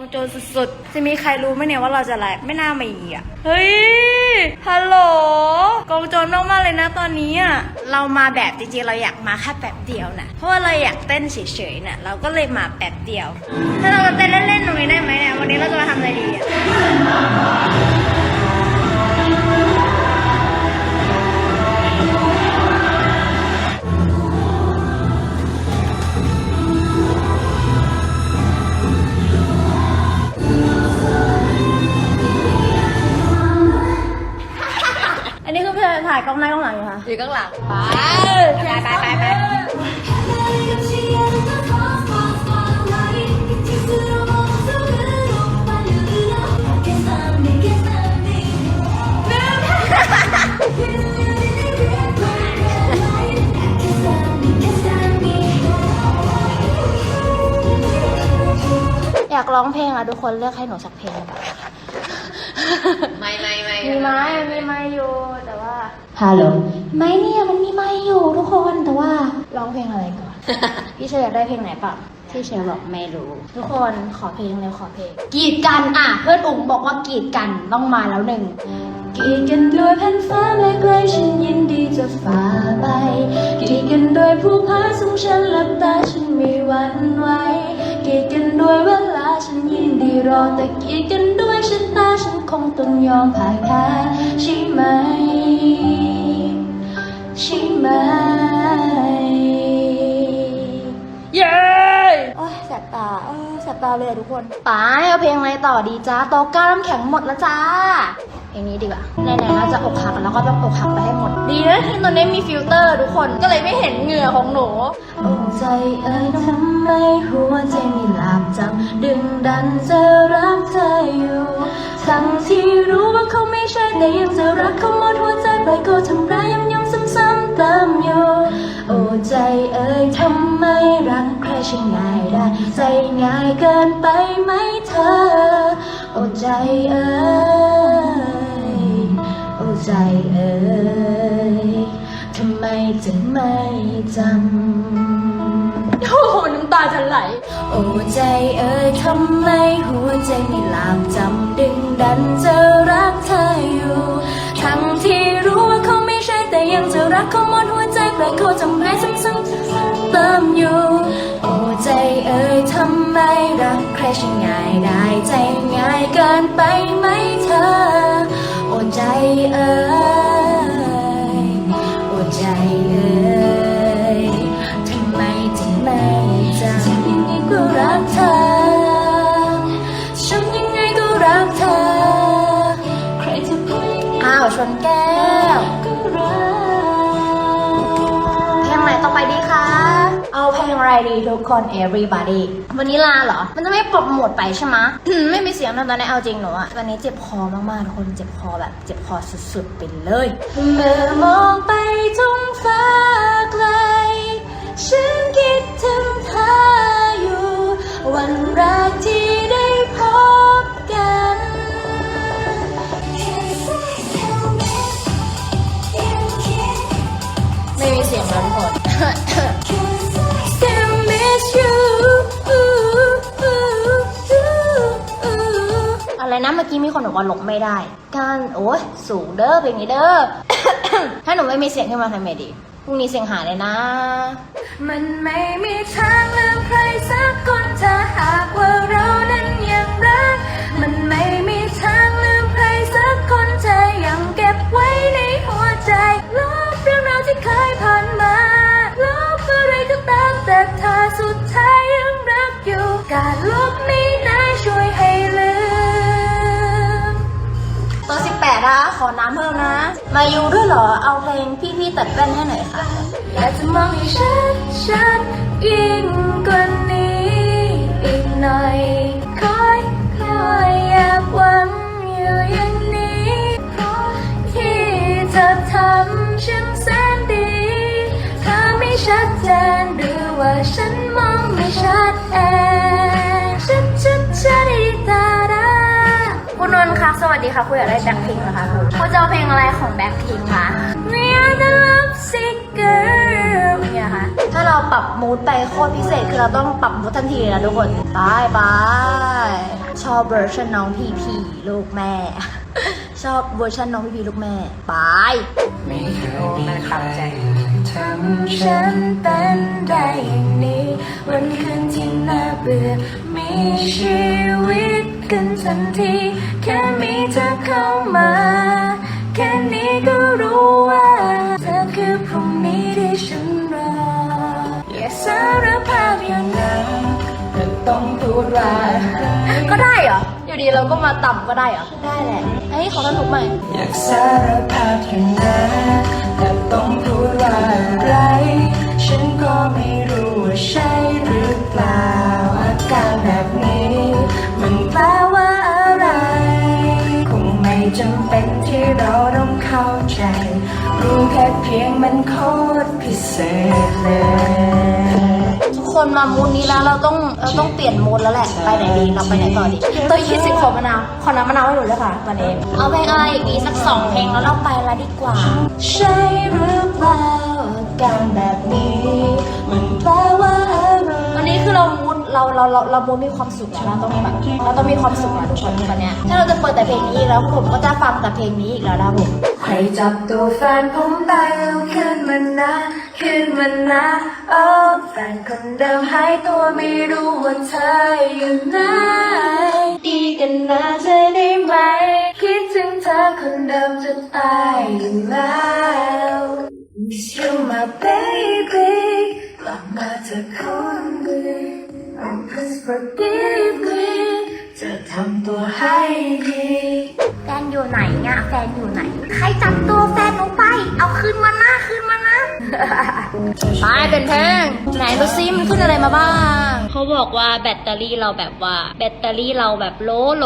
องโจรสุดๆ จะมีใครรู้ไหมเนี่ยว่าเราจะไลฟ์ไม่น่ามีอะ เฮ้ย ฮัลโหล กองโจรมากๆเลยนะตอนนี้อะ เรามาแบบจริงๆ เราอยากมาแค่แป๊บเดียวนะเพราะว่าเราอยากเต้นเฉยๆน่ะ เราก็เลยมาแป๊บเดียว ถ้าเราจะเต้นเล่นๆตรงนี้ได้ไหมเนี่ย วันนี้เราจะมาทำอะไรดีอะ ถ่ายกล้องหน้ากล้องหลังอยู่ค่ะ อยู่ข้างหลังไปไปไปไปไปอยากร้องเพลงอะทุกคนเลือกให้หนูสักเพลงไม่ไม่ไม่ มีไม้มีไม้อยู่แต่ว่า ฮัลโหลไม้เนี่ยมันมีไม้อยู่ทุกคนแต่ว่าร้องเพลงอะไรก่อน พี่เชยร์อยากได้เพลงไหนปะพี่เชยร์บอกไม่รู้ ทุกคนขอเพลงเร็วขอเพลงกีดกันอะเพื่อนอุ๋งบอกว่ากีดกันต้องมาแล้วหนึ่งกีดกันด้วยแผ่นฟ้าไม่ไกลฉันยินดีจะฝ่าไปกีดกันด้วยผู้พาสูงฉันหลับตาฉันไม่หวั่นไหวกีดกันด้วยเวลาฉันยินดีรอแต่กีดกันด้วยชะตาฉันคงต้องยอมพ่ายแพ้ใช่ไหม ใช่ไหมเย้โอ้ยแสบตาโอ้ยแสบตาเลยอะทุกคนป๋าเอาเพลงอะไรต่อดีจ้าโตะก้าน้ำแข็งหมดแล้วจ้าเพลงนี้ดีกว่าไหนๆเราจะอกหักแล้วก็ต้องอกหักไปให้หมด ดีนะที่ตอนนี้มีฟิลเตอร์ทุกคนก็เลยไม่เห็นเหงื่อของหนูโอ้ใจเอ้ยทำไมหัวใจมีหลับจำดึงดันจะรักเธออยู่ทั้งที่รู้ว่าเขาไม่ใช่แต่ยังจะรักเขาหมดหัวใจปล่อยเขาทำร้ายย้ำ รักใครช่างง่ายได้ใจง่ายเกินไปไหมเธอโอ้ใจเอ้ยโอ้ใจเอ้ยทำไมถึงไม่จำโอ้โหน้ำตาจะไหล โอ้ใจเอ้ยทำไมหัวใจไม่หลับจำดึงดันจะรักเธออยู่ ทั้งที่รู้ว่าเขาไม่ใช่แต่ยังจะรักเขาหมดหัวใจปล่อยเขาทำร้ายซ้ำๆเติมอยู่โอ้ใจเอ้ย ทำไมรักใครช่างง่ายได้ใจง่ายเกินไปไหมเธอ โอ้ใจเอ้ยโอ้ใจเอ้ยทำไมถึงไม่จำฉันยังไงก็รักเธอ ฉันยังไงก็รักเธอ ใครจะพูดอ้าวชนแก้วก็รัก เอาเพลงอะไรดีทุกคน everybody วันนี้ลาเหรอ มันจะไม่ปรับโหมดไปใช่ไหมะไม่มีเสียงนะตอนนี้เอาจริงหนูอะตอนนี้เจ็บคอมากๆทุกคนเจ็บคอแบบเจ็บคอสุดๆไปเลยเมื่อมองไปท้องฟ้าไกลฉันคิดถึงเธออยู่ วันแรกที่ได้พบกัน ไม่มีเสียงแล้วทุกค มื่อกี้มีคนบอกว่าหลบไม่ได้ การโอ้ยสูงเด้อเพลงนี้เด้อ ถ้าหนูไม่มีเสียงขึ้นมาทำไงดีพรุ่งนี้เสียงหายเลยนะ มันไม่มีทางลืมใครสักคนถ้าหากว่าเรานั้นยังรัก มันไม่มีทางลืมใครสักคนเธอยังเก็บไว้ในหัวใจลบเรื่องราวที่เคยผ่านมาลบอะไรก็ตามแต่เธอสุดท้ายยังรักอยู่ การลบ ขอน้ำเพิ่มนะ มายูด้วยเหรอ เอาเพลงพี่ๆตัดแว่นให้หน่อยค่ะ อยากจะมองให้ชัดชัดยิ่งกว่านี้อีกหน่อยคอยคอยอยากหวังอยู่อย่างนี้เพราะที่เธอทำฉันแสนดีเธอไม่ชัดเจนหรือว่าฉันมองไม่ชัดเอง สวัสดีค่ะคุณอยากได้แบ็คพิงค์เหรอคะคุณคุณจะเอาเพลงอะไรของแบ็คพิงค์คะ We are the love sick girl เนี่ยค่ะ ถ้าเราปรับมูดไปโคตรพิเศษคือเราต้องปรับมูดทันทีเลยนะทุกคนบายบายอบเวอร์ชันน้องพีพีลูกแม่ ชอบเวอร์ชันน้องพีพีลูกแม่บายไม่เคยมีใครทำฉันเป็นได้อย่างนี้ วันคืนที่น่าเบื่อมี ชีวิตกันทันที แค่มีเธอเข้ามา แค่นี้ก็รู้ว่า เธอคือพรุ่งนี้ที่ฉันรอ อย่าสารภาพอย่างนั้นก็ต้องพูดว่าก็ได้เหรอ อยู่ดีเราก็มาต่ำก็ได้เหรอ ได้แหละเฮ้ยขอสนุกใหม่ อยากสารภาพอย่างนั้นแต่ต้องพูดว่าอะไรฉัน แค่เพียงมันโคตรพิเศษเลย ทุกคนมามูดนี้แล้วเราต้องเราต้องเปลี่ยนมูดแล้วแหละ ไปไหนดีเราไปไหนต่อดีตัวคิดสิขอมะนาวขอน้ำมะนาวให้หนูด้วยค่ะตอนนี้เอาเพลงอะไรอีกดีสักสองเพลงแล้วเราไปแล้วดีกว่า ใช่หรือเปล่าอาการแบบนี้ มันแปลว่าอะไรวันนี้คือเรามูดเราเราเราเรามูดมีความสุขแล้วเราต้องแบบเราต้องมีความสุขอะทุกคนตอนเนี้ยถ้าเราจะเปิดแต่เพลงนี้อีกแล้วผมก็จะฟังแต่เพลงนี้อีกแล้วนะผม ใครจับตัวแฟนผมไปเอาขึ้นมานะขึ้นมานะโอ้แฟนคนเดิมหายตัวไม่รู้ว่าเธออยู่ไหนดีกันนะเธอได้ไหม คิดถึงเธอคนเดิมจะตายอยู่แล้ว Miss you my baby กลับมาเธอคนดี Oh please forgive me จะทำตัวให้ดี นอยู่ไหนเนี่ยแฟนอยู่ไหน ใครจับตัวแฟนหนูไป เอาคืนมานะคืนมานะ ไปเป็นเพลงไหนดูซิมันขึ้นอะไรมาบ้าง เขาบอกว่าแบตเตอรี่เราแบบว่า แบตเตอรี่เราแบบโลโล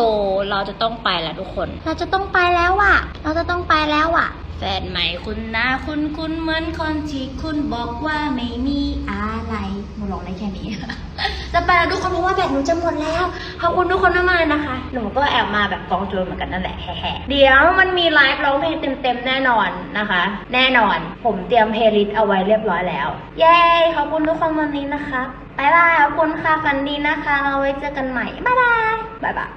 เราจะต้องไปแล้วทุกคน เราจะต้องไปแล้วอะเราจะต้องไปแล้วอะแฟนใหม่คุณนะคุณคุณเหมือนคนที่คุณบอกว่าไม่มีอะไรหนูร้องได้แค่นี้ จะไปแล้วทุกคนเพราะว่าแบตหนูจะหมดแล้วขอบคุณทุกคนมากๆนะคะ หนูก็แอบมาแบบกองโจรเหมือนกันนั่นแหละแฮ่ๆเดี๋ยวมันมีไลฟ์ร้องเพลงเต็มๆแน่นอนนะคะ แน่นอน ผมเตรียมเพลย์ลิสต์เอาไว้เรียบร้อยแล้ว เย้ขอบคุณทุกคนวันนี้นะคะบายบายขอบคุณค่ะฝันดีนะคะ เราไว้เจอกันใหม่บายบายบายบาย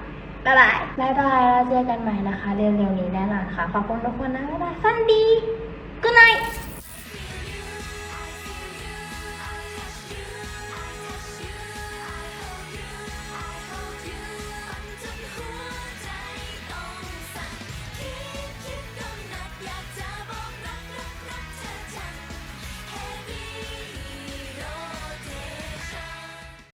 บายบายบายบายแล้วเจอกันใหม่นะคะ เร็วๆนี้แน่นอนค่ะ ขอบคุณทุกคนนะบายบายฝันดี good night